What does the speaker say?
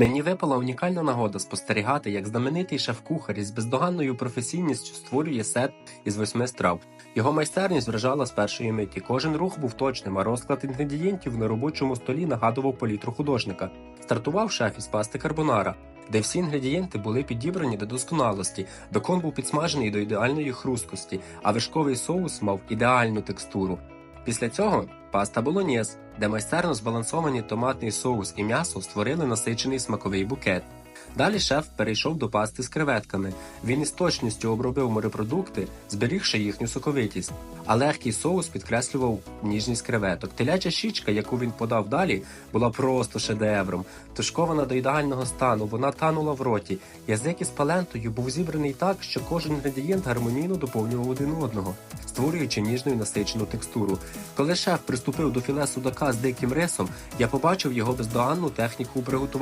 Мені випала унікальна нагода спостерігати, як знаменитий шеф-кухар із бездоганною професійністю створює сет із восьми страв. Його майстерність вражала з першої миті. Кожен рух був точним, а розклад інгредієнтів на робочому столі нагадував палітру художника. Стартував шеф із пасти карбонара, де всі інгредієнти були підібрані до досконалості. Бекон був підсмажений до ідеальної хрусткості, а вишковий соус мав ідеальну текстуру. Після цього паста болоньєз, де майстерно збалансовані томатний соус і м'ясо створили насичений смаковий букет. Далі шеф перейшов до пасти з креветками. Він із точністю обробив морепродукти, зберігши їхню соковитість. А легкий соус підкреслював ніжність креветок. Теляча щічка, яку він подав далі, була просто шедевром. Тушкована до ідеального стану, вона танула в роті. Язик із палентою був зібраний так, що кожен інгредієнт гармонійно доповнював один одного, створюючи ніжну і насичену текстуру. Коли шеф приступив до філе судака з диким рисом, я побачив його бездоганну техніку приготування.